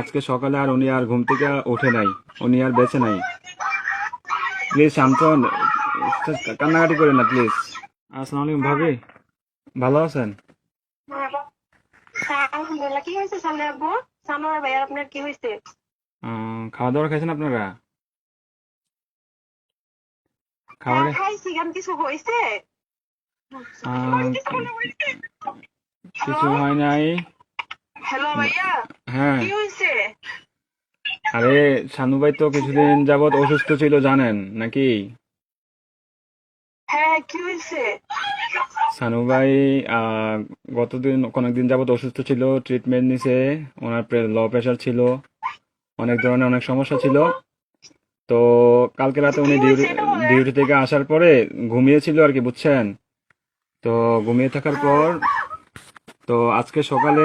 আজকে সকালে আর উনি আর ঘুম থেকে ওঠে নাই উনি আর বেঁচে নাই। প্লিজ শান্তন কান্নাকাটি করেন না প্লিজ আসসালামু আলাইকুম ভাবি। ভালো আছেন? হ্যাঁ খাওয়া দাওয়া খাইছেন আপনারা? হ্যাঁ, কিছু হয়েছে। কিছু হয় নাই। হ্যালো ভাইয়া। হ্যাঁ। কি হয়েছে? আরে শানু ভাই তো কিছুদিন যাবত অসুস্থ ছিল জানেন নাকি? হ্যাঁ কি হয়েছে? সানু ভাই গতদিন কয়েকদিন যাবত অসুস্থ ছিল ট্রিটমেন্ট নিছে ওনার লো প্রেশার ছিল অনেক ধরনের অনেক সমস্যা ছিল। তো কালকে রাতে উনি ডিউটি ডিউটি থেকে আসার পরে ঘুমিয়েছিল আর কি বুঝছেন? তো ঘুমিয়ে থাকার পর তো আজকে সকালে